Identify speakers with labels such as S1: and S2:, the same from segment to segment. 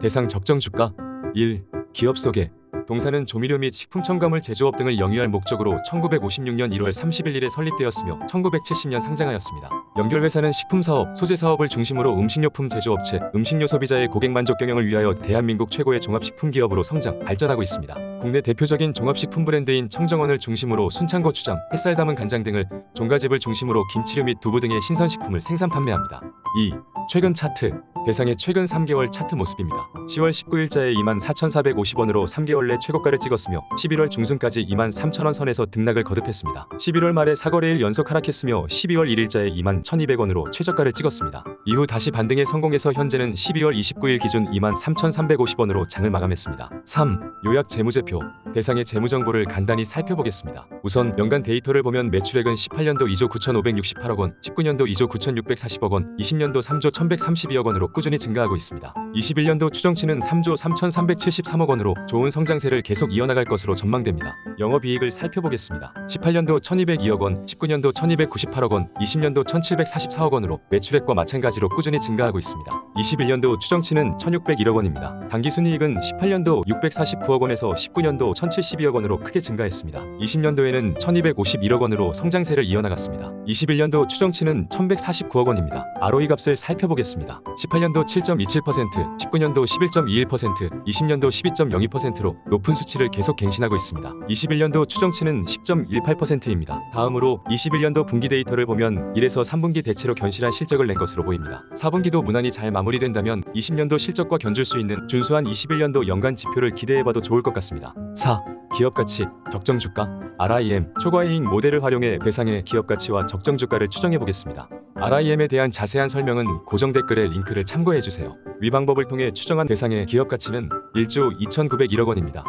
S1: 대상 적정 주가 1. 기업 소개 동사는 조미료 및 식품 첨가물 제조업 등을 영위할 목적으로 1956년 1월 31일에 설립되었으며 1970년 상장하였습니다. 연결회사는 식품사업, 소재사업을 중심으로 음식료품 제조업체, 음식료 소비자의 고객 만족 경영을 위하여 대한민국 최고의 종합식품 기업으로 성장, 발전하고 있습니다. 국내 대표적인 종합식품 브랜드인 청정원을 중심으로 순창 고추장, 햇살 담은 간장 등을 종가집을 중심으로 김치류 및 두부 등의 신선식품을 생산 판매합니다. 2. 최근 차트 대상의 최근 3개월 차트 모습입니다. 10월 19일자에 24,450원으로 3개월 내 최고가를 찍었으며 11월 중순까지 23,000원 선에서 등락을 거듭했습니다. 11월 말에 4거래일 연속 하락했으며 12월 1일자에 21,200원으로 최저가를 찍었습니다. 이후 다시 반등에 성공해서 현재는 12월 29일 기준 23,350원으로 장을 마감했습니다. 3. 요약 재무제표 대상의 재무정보를 간단히 살펴보겠습니다. 우선 연간 데이터를 보면 매출액은 18년도 2조 9,568억 원, 19년도 2조 9,640억 원, 20년도 3조 1,132억 원으로 꾸준히 증가하고 있습니다. 21년도 추정치는 3조 3,373억 원으로 좋은 성장세를 계속 이어나갈 것으로 전망됩니다. 영업이익을 살펴보겠습니다. 18년도 1,202억 원, 19년도 1,298억 원, 20년도 1,744억 원으로 매출액과 마찬가지로 꾸준히 증가하고 있습니다. 21년도 추정치는 1,601억 원입니다. 당기순이익은 18년도 649억 원에서 19년도 1,072억 원으로 크게 증가했습니다. 20년도에는 1,251억 원으로 성장세를 이어나갔습니다. 21년도 추정치는 1,149억 원입니다. ROE 값을 살펴보겠습니다. 18 년도 7.27%, 19년도 11.21%, 20년도 12.02%로 높은 수치를 계속 갱신하고 있습니다. 21년도 추정치는 10.18%입니다. 다음으로 21년도 분기 데이터를 보면 1에서 3분기 대체로 견실한 실적을 낸 것으로 보입니다. 4분기도 무난히 잘 마무리된다면 20년도 실적과 견줄 수 있는 준수한 21년도 연간 지표를 기대해봐도 좋을 것 같습니다. 4. 기업 가치, 적정 주가, RIM, 초과이익 모델을 활용해 배상의 기업 가치와 적정 주가를 추정해 보겠습니다. RIM에 대한 자세한 설명은 고정 댓글에 링크를 참고해 주세요. 위 방법을 통해 추정한 대상의 기업 가치는 1조 2,901억 원입니다.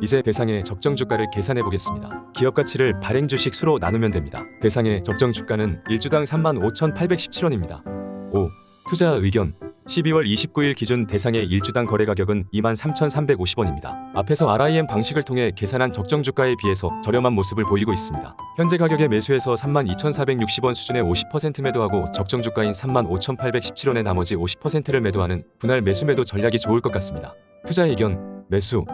S1: 이제 대상의 적정 주가를 계산해 보겠습니다. 기업 가치를 발행 주식 수로 나누면 됩니다. 대상의 적정 주가는 1주당 35,817원입니다. 5. 투자 의견 12월 29일 기준 대상의 1주당 거래 가격은 23,350원입니다. 앞에서 RIM 방식을 통해 계산한 적정 주가에 비해서 저렴한 모습을 보이고 있습니다. 현재 가격의 매수에서 32,460원 수준의 50% 매도하고 적정 주가인 35,817원의 나머지 50%를 매도하는 분할 매수 매도 전략이 좋을 것 같습니다. 투자 의견 매수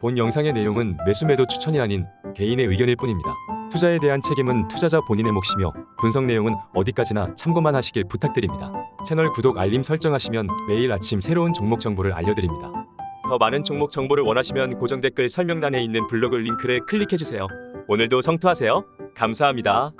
S1: 본 영상의 내용은 매수 매도 추천이 아닌 개인의 의견일 뿐입니다. 투자에 대한 책임은 투자자 본인의 몫이며 분석 내용은 어디까지나 참고만 하시길 부탁드립니다. 채널 구독 알림 설정하시면 매일 아침 새로운 종목 정보를 알려드립니다. 더 많은 종목 정보를 원하시면 고정 댓글 설명란에 있는 블로그 링크를 클릭해주세요. 오늘도 성투하세요. 감사합니다.